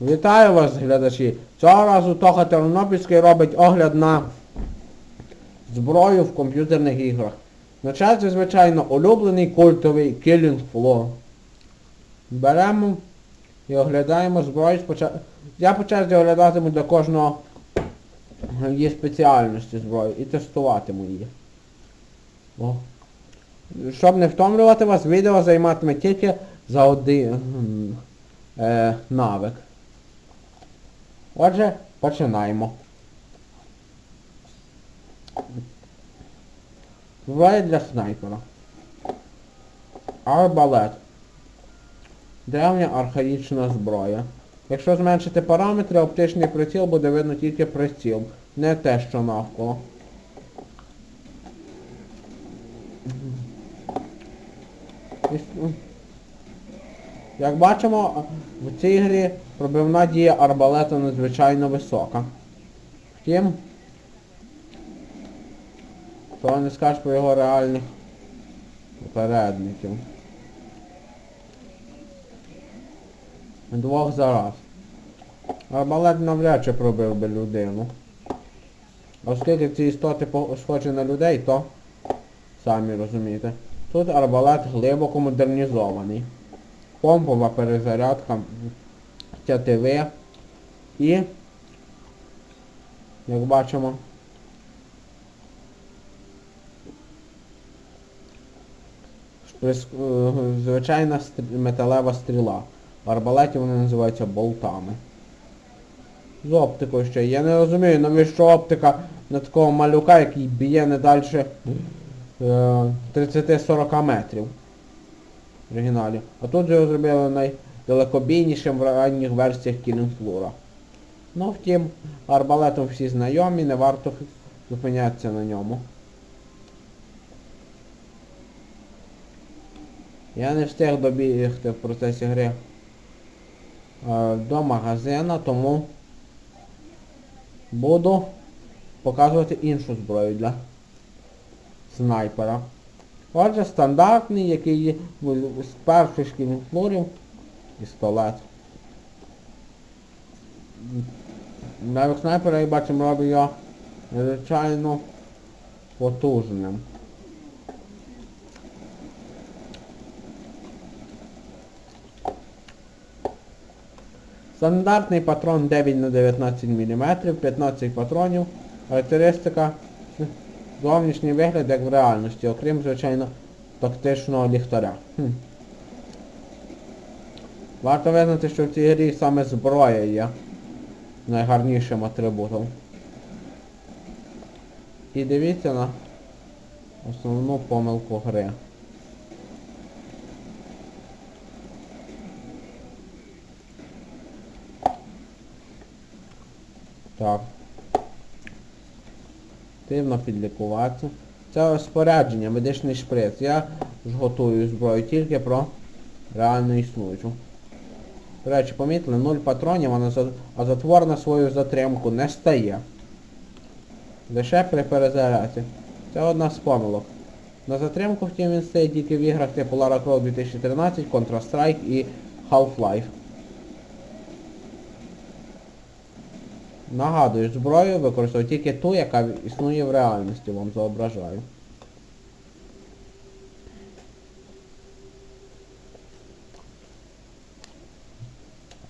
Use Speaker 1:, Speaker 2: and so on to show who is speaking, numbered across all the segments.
Speaker 1: Вітаю вас, глядачі! Цього разу Тоха Тернопільський робить огляд на зброю в комп'ютерних іграх. На черзі, звичайно, улюблений культовий Killing Floor. Беремо і оглядаємо зброю спочатку. Я по черзі оглядатиму для кожного її спеціальності зброю і тестуватиму її. О. Щоб не втомлювати вас, відео займатиме тільки за один е, навик. Отже, починаємо. Зброя для снайпера. Арбалет. Древня архаїчна зброя. Якщо зменшити параметри, оптичний приціл буде видно тільки приціл, не те, що навколо. Як бачимо, в цій грі пробивна дія арбалета надзвичайно висока. Втім, того не скажеш про його реальних попередників. Двох зараз. Арбалет навряд чи пробив би людину. Оскільки ці істоти схожі на людей, то самі розумієте. Тут арбалет глибоко модернізований. Помпова перезарядка, тятиви і, як бачимо, е, звичайна металева стріла. В арбалеті вони називаються болтами. З оптикою ще. Я не розумію, навіщо оптика на такого малюка, який б'є не далі е, 30-40 метрів. В оригіналі. А тут його зробили найдалекобійнішим в ранніх версіях Killing Ну втім, арбалетом всі знайомі, не варто зупинятися на ньому. Я не встиг добігти в процесі гри е, до магазина, тому буду показувати іншу зброю для снайпера. Отже, стандартний, який є з перших шкільних флорів, пістолет. Навіть снайпера, як бачимо, робить його надзвичайно потужним. Стандартний патрон 9 на 19 мм, 15 патронів. Характеристика зовнішній вигляд як в реальності, окрім, звичайно, тактичного ліхтаря. Хм. Варто визнати, що в цій грі саме зброя є найгарнішим атрибутом. І дивіться на основну помилку гри. Так. Активно підлікуватися. Це спорядження, медичний шприц. Я ж готую зброю тільки про реально існуючу. До речі, помітили, 0 патронів, а затвор на свою затримку не стає. Лише при перезарядці. Це одна з помилок. На затримку, втім, він стає тільки в іграх типу Lara Croft 2013, Counter-Strike і Half-Life. Нагадую, зброю використовую тільки ту, яка існує в реальності, вам зображаю.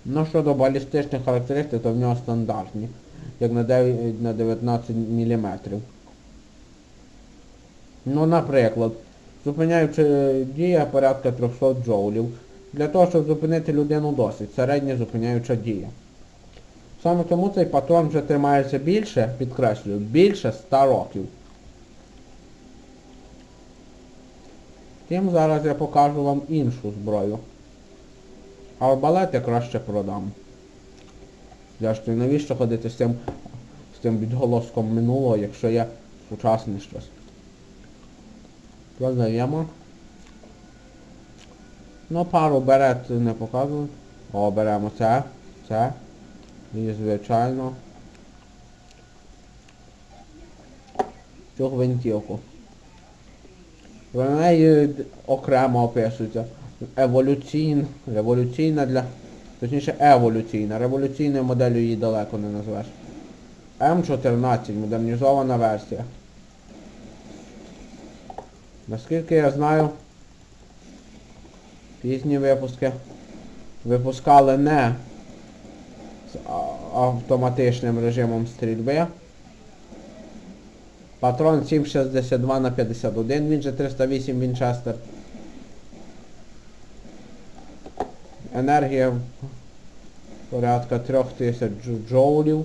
Speaker 1: Ну щодо балістичних характеристик, то в нього стандартні, як на 9 на 19 мм. Ну, наприклад, зупиняючи дія порядка 300 джоулів. Для того, щоб зупинити людину досить, середня зупиняюча дія. Саме тому цей патрон вже тримається більше, підкреслюю, більше 100 років. Тим зараз я покажу вам іншу зброю. Арбалет я краще продам. Зрештою, навіщо ходити з цим, з цим відголоском минулого, якщо є сучасне щось. Продаємо. Ну, пару берет не показую. О, беремо це, це. І звичайно. Цю гвинтівку. Про неї окремо описується. Еволюційна, революційна для Точніше еволюційна. Революційною моделлю її далеко не назвеш. М14, модернізована версія. Наскільки я знаю, пізні випуски випускали не з автоматичним режимом стрільби. Патрон 7,62 на 51, він же 308 Вінчестер. Енергія порядка 3000 дж- джоулів.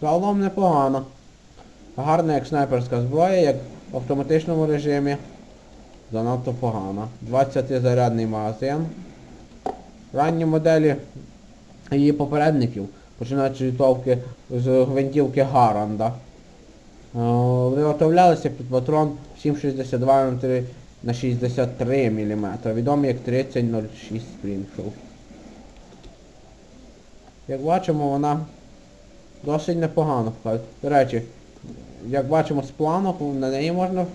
Speaker 1: Загалом непогано. Гарна як снайперська зброя, як в автоматичному режимі. Занадто погано. 20-зарядний магазин. Ранні моделі її попередників, починаючи від товки з гвинтівки Гаранда. Е, Виготовлялися під патрон 7,62 на 3 на 63 мм, відомий як 3006 Springfield. Як бачимо, вона досить непогано показує. До речі, як бачимо з планок, на неї можна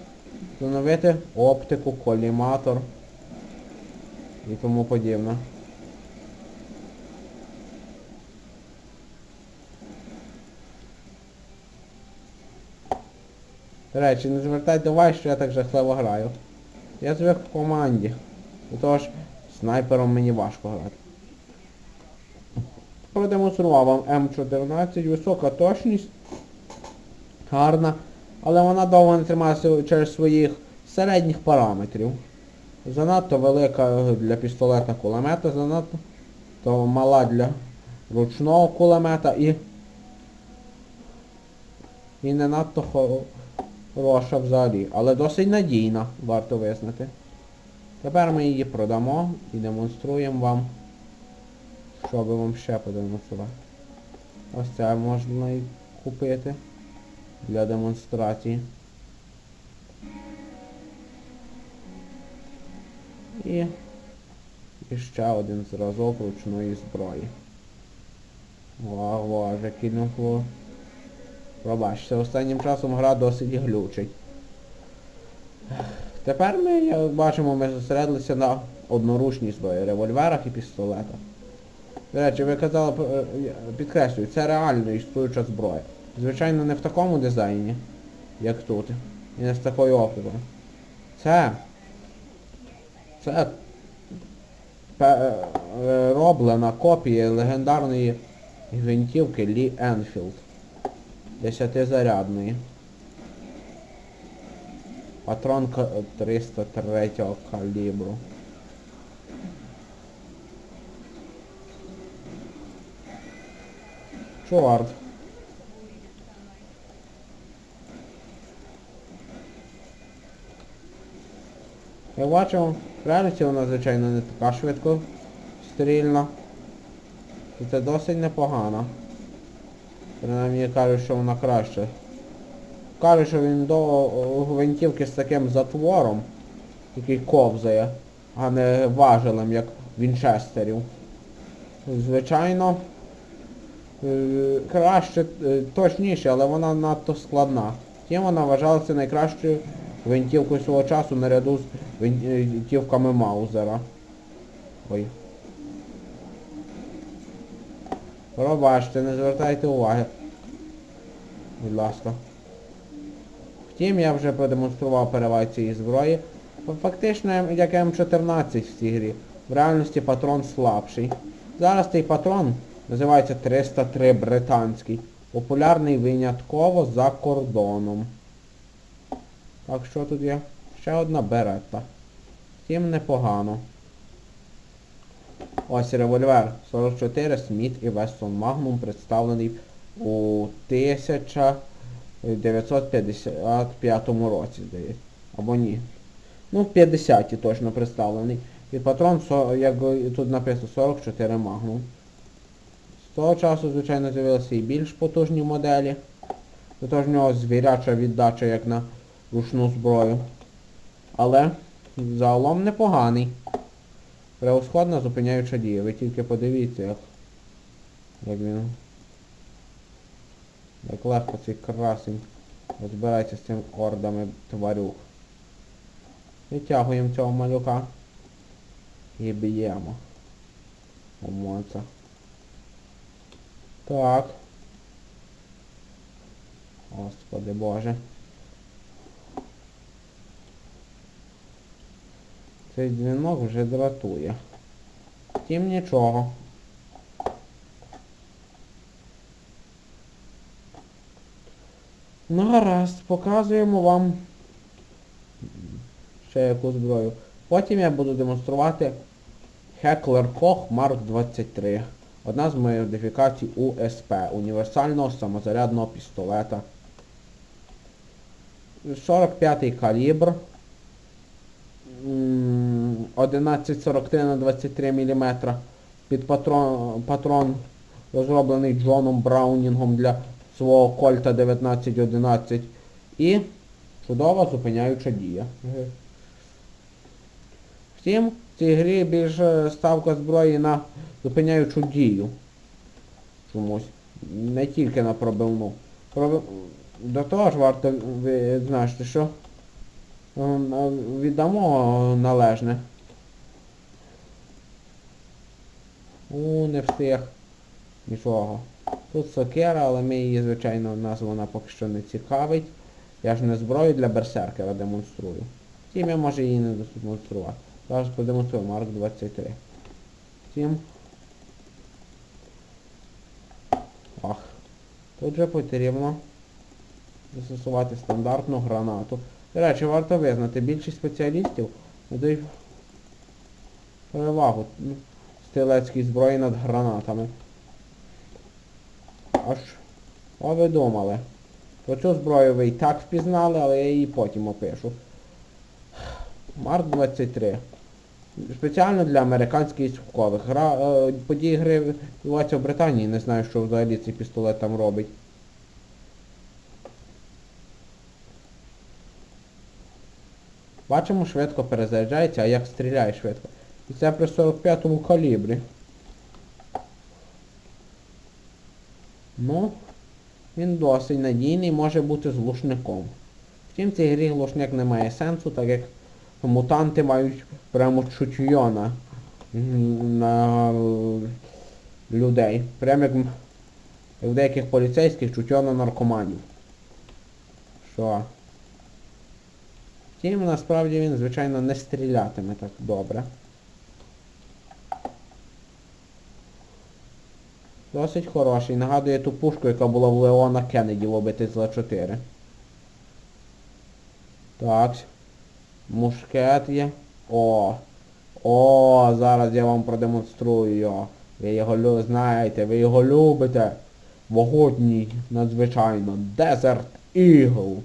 Speaker 1: встановити оптику, коліматор і тому подібне. До речі, не звертайте уваги, що я так жахливо граю. Я звик в команді. До того ж, снайпером мені важко грати. Продемонстрував вам М14, висока точність, гарна, але вона довго не тримається через своїх середніх параметрів. Занадто велика для пістолета кулемета, занадто то мала для ручного кулемета і і не надто хо- хороша взагалі, але досить надійна, варто визнати. Тепер ми її продамо і демонструємо вам, що би вам ще подемонструвати. Ось це можна і купити для демонстрації. І, і ще один зразок ручної зброї. Вау, вау, вже кинув. Пробачте, останнім часом гра досить глючить. Тепер ми, як бачимо, ми зосередилися на одноручній зброї, револьверах і пістолетах. До речі, ви казали, е, підкреслюю, це реально існуюча зброя. Звичайно, не в такому дизайні, як тут. І не з такою оптикою. Це... Це пе- е, копія легендарної гвинтівки Лі Енфілд. Десятизарядної. Патронка 303 калібру. Чорт. Я бачу, в реальності вона, звичайно, не така швидко стрільна. І це досить непогано. Принаймні кажуть, що вона краще. Кажуть, що він до гвинтівки з таким затвором, який ковзає, а не важелем, як Вінчестерів. Звичайно, е, краще, е, точніше, але вона надто складна. Тим вона вважалася найкращою гвинтівкою свого часу наряду з гвинтівками Маузера. Ой. Пробачте, не звертайте уваги. Будь ласка. Втім, я вже продемонстрував переваги цієї зброї. Фактично, як М14 в цій грі. В реальності патрон слабший. Зараз цей патрон називається 303 британський. Популярний винятково за кордоном. Так, що тут є? Ще одна беретта. Втім, непогано. Ось револьвер 44 Сміт і Вессон Magnum представлений у 1955 році, здається. Або ні. Ну, в 50-ті точно представлений. І патрон, як тут написано, 44 Magnum. З того часу, звичайно, з'явилися і більш потужні моделі. До того ж в нього звіряча віддача, як на ручну зброю. Але загалом непоганий. Превосходна зупиняюча дія. Ви тільки подивіться, як, він. Як легко цей красень розбирається з цими ордами тварюк. Витягуємо цього малюка і б'ємо. Помоться. Так. Господи Боже. Цей дзвінок вже дратує. Втім нічого. Ну гаразд, показуємо вам ще яку зброю. Потім я буду демонструвати Heckler Koch Mark 23. Одна з модифікацій УСП, універсального самозарядного пістолета. 45-й калібр. М, 1143 на 23 мм. Під патрон, патрон розроблений Джоном Браунінгом для свого Кольта 1911. І чудова зупиняюча дія. Втім, в цій грі більше ставка зброї на зупиняючу дію. Чомусь. Не тільки на пробивну. До того ж варто відзначити, що віддамо належне. У, не встиг. Нічого. Тут сокера, але ми її, звичайно, нас вона поки що не цікавить. Я ж не зброю для берсеркера демонструю. Втім, я може її не демонструвати. Зараз продемонструю Марк 23. Втім. Ах. Тут вже потрібно застосувати стандартну гранату. До речі, варто визнати, більшість спеціалістів надають перевагу ну, стрілецькій зброї над гранатами. Аж, о ви думали. Про цю зброю ви і так впізнали, але я її потім опишу. Марк 23. Спеціально для американських військових. Гра, е, події гри відбуваються в Британії, не знаю, що взагалі цей пістолет там робить. Бачимо, швидко перезаряджається, а як стріляє швидко. І це при 45-му калібрі. Ну, він досить надійний, може бути з глушником. Втім, цій грі глушник не має сенсу, так як мутанти мають прямо чутьо на, на людей. Прямо як в деяких поліцейських чутьо на наркоманів. Що? Втім, насправді він, звичайно, не стрілятиме так добре. Досить хороший. Нагадує ту пушку, яка була в Леона Кеннеді в обити з Л4. Так. Мушкет є. О! О, зараз я вам продемонструю його. Ви його знаєте, ви його любите. Могутній, надзвичайно. Desert Eagle.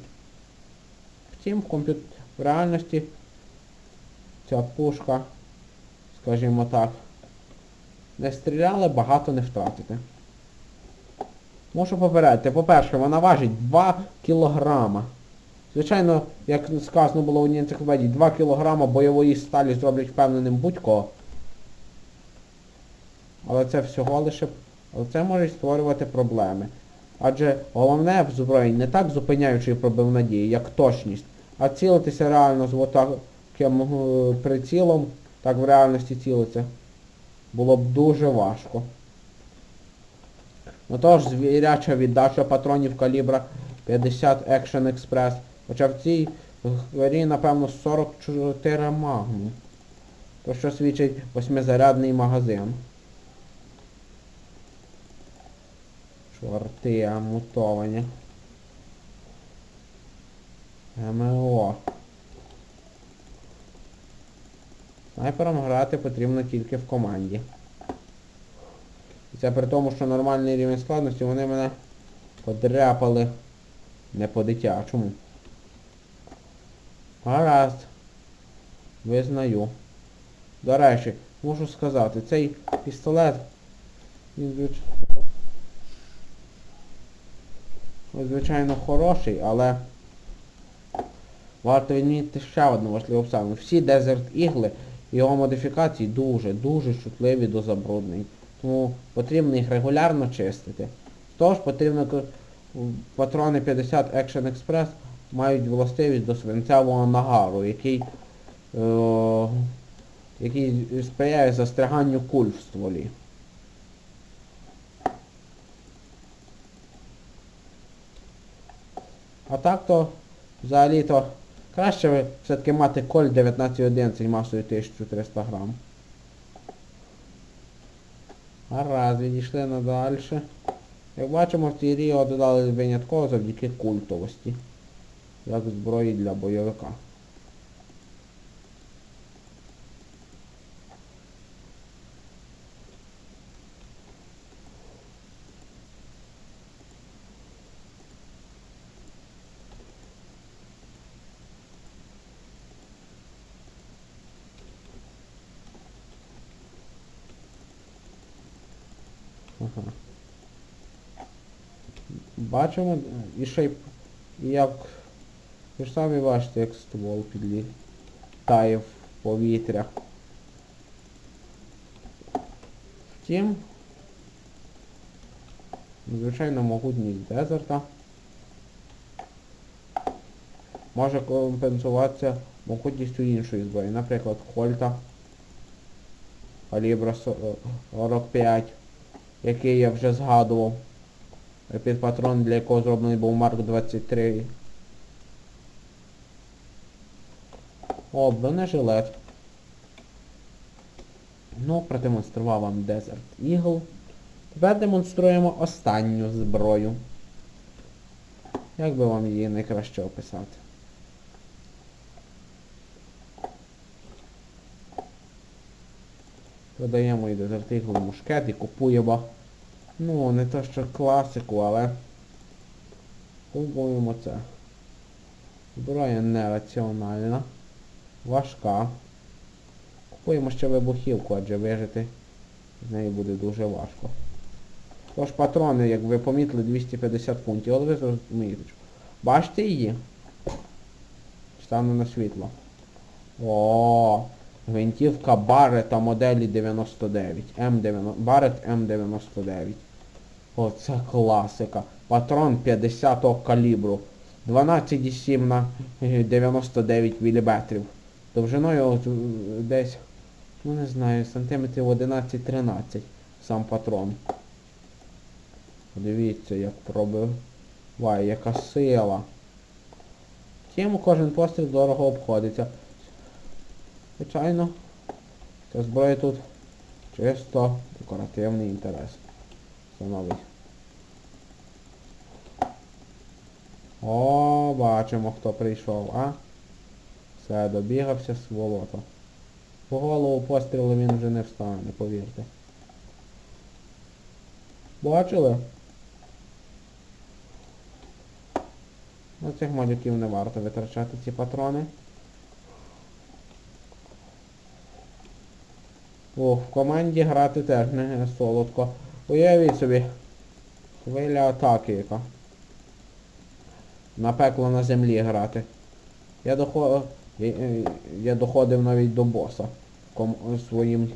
Speaker 1: Втім, в комп'ют... в реальності ця пушка, скажімо так, не стріляли, багато не втратите. Можу попередити. По-перше, вона важить 2 кілограма. Звичайно, як сказано було в одній енциклопедії, 2 кілограма бойової сталі зроблять впевненим будь-кого. Але це всього лише... Але це може створювати проблеми. Адже головне в зброї не так зупиняючи пробив надії, як точність, а цілитися реально з отаким е, прицілом, так в реальності цілиться, було б дуже важко. Ну тож, звіряча віддача патронів калібра 50 Action Express. Хоча в цій грі, напевно, 44 магнум. То що свідчить восьмизарядний магазин. Чорти мутовані. МО. Снайпером грати потрібно тільки в команді. І це при тому, що нормальний рівень складності вони мене подряпали не по-дитячому. Гаразд. Визнаю. До речі, можу сказати, цей пістолет, він звич- звичайно, хороший, але Варто відмітити ще одну важливу обставину. Всі Desert Eagle його модифікації дуже-дуже чутливі до забруднень. Тому потрібно їх регулярно чистити. Тож потрібно патрони 50 Action Express мають властивість до свинцевого нагару, який е, який сприяє застряганню куль в стволі. А так то взагалі-то краще ви все-таки мати коль 1911 масою 1300 грам. Гаразд, відійшли надальше. Як бачимо, в цій Ріо додали винятково завдяки культовості. Як зброї для бойовика. Ага. Бачимо і ще й як ви ж самі бачите, як ствол підлітає в повітря. Втім, звичайно могутність дезерта може компенсуватися могутністю іншої зброї, наприклад, Хольта калібра 45, який я вже згадував. Під патрон, для якого зроблений був Марк 23. О, бронежилет. Ну, продемонстрував вам Desert Eagle. Тепер демонструємо останню зброю. Як би вам її найкраще описати? Продаємо і Desert Eagle мушкет і купуємо. Ну, не то що класику, але купуємо це. Зброя нераціональна, важка. Купуємо ще вибухівку, адже вижити з неї буде дуже важко. Тож патрони, як ви помітили, 250 фунтів, але ви зрозумієте. Бачите її? Стану на світло. О, гвинтівка Баррета моделі 99. М90, Баррет М99. Оце класика. Патрон 50-го калібру. 12,7 на е, 99 мм. Довжиною е, десь, ну не знаю, сантиметрів 11-13 сам патрон. Подивіться, як пробиває, яка сила. Втім, кожен постріл дорого обходиться. Звичайно, ця зброя тут чисто декоративний інтерес становить. О, бачимо, хто прийшов, а? Все, добігався сволота. По голову пострілу він вже не встане, повірте. Бачили? На цих малюків не варто витрачати ці патрони. О, в команді грати теж не солодко. Уявіть собі. Хвиля атаки яка. На пекло на землі грати. Я доходив, я доходив навіть до боса ком, своїм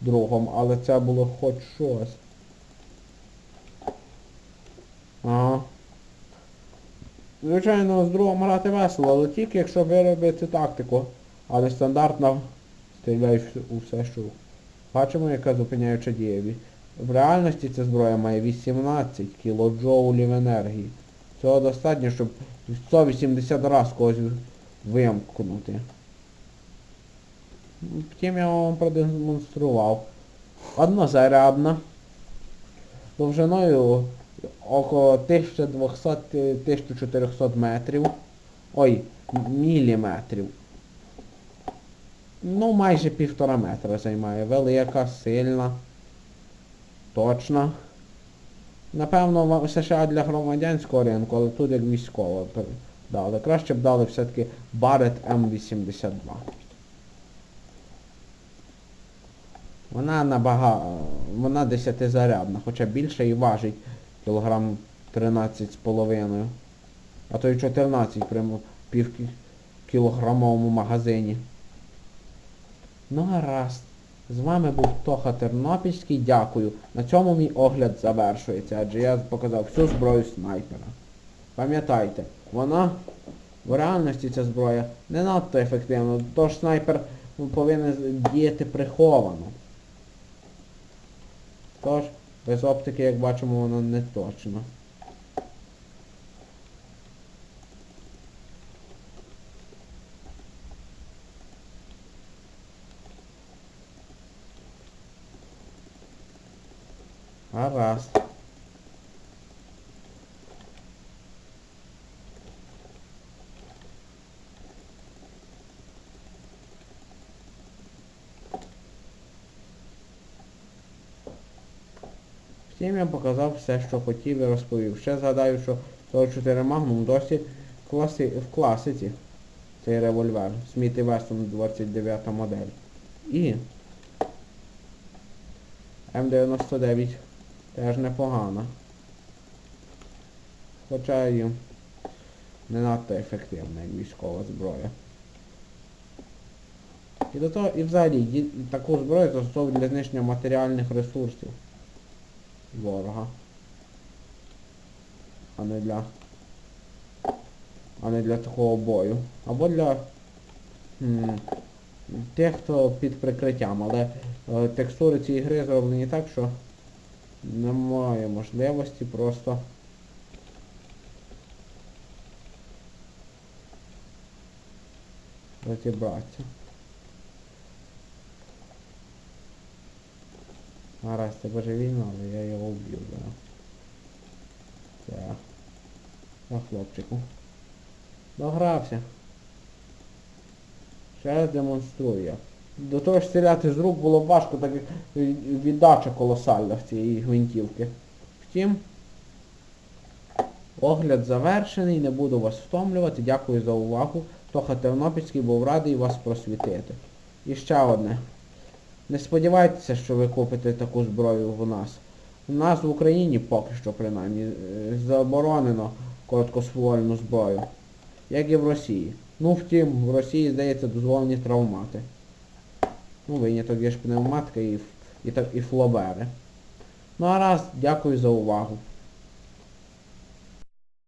Speaker 1: другом, але це було хоч щось. Ага. Звичайно, з другом грати весело, але тільки якщо ви робите тактику. Але стандартно стріляй в- у все, що. Бачимо, яка зупиняюча дія. В реальності ця зброя має 18 кілоджоулів енергії. Цього достатньо, щоб 180 раз когось вимкнути. Втім я вам продемонстрував. Однозарядна. Довжиною около 1200-1400 метрів. Ой, міліметрів. Ну, майже півтора метра займає. Велика, сильна, точна. Напевно, США для громадянського ринку, але тут як військово дали. Краще б дали все-таки Barrett M82. Вона набага... вона десятизарядна, хоча більше і важить кілограм 13 з половиною. А то й 14 при м- пів кілограмовому магазині. Ну гаразд. З вами був Тоха Тернопільський, дякую. На цьому мій огляд завершується, адже я показав всю зброю снайпера. Пам'ятайте, вона в реальності ця зброя не надто ефективна, тож снайпер ну, повинен діяти приховано. Тож, без оптики, як бачимо, вона не точна. Гаразд. Втім, я показав все, що хотів і розповів. Ще згадаю, що 44 Magnum досі класи... в класиці. Цей револьвер. Сміт і Вессон 29 модель. І М99 теж непогана. Хоча і не надто ефективна, військова зброя. І до того, і взагалі, таку зброю застосовують для знищення матеріальних ресурсів ворога. А не для... А не для такого бою. Або для м, тих, хто під прикриттям, але е, текстури цієї гри зроблені так, що немає можливості просто розібратися. Гаразд, це божевільно, але я його вб'ю зараз. Так. На хлопчику. Догрався. Ще демонструю. До того ж стріляти з рук було важко, так як віддача колосальна в цієї гвинтівки. Втім, огляд завершений, не буду вас втомлювати. Дякую за увагу. Тоха Тернопільський був радий вас просвітити. І ще одне. Не сподівайтеся, що ви купите таку зброю в нас. У нас в Україні поки що принаймні е, заборонено короткоствольну зброю. Як і в Росії. Ну втім, в Росії, здається, дозволені травмати. Ну, виняток є ж пневматика і, і, і флобери. Ну а раз, дякую за увагу.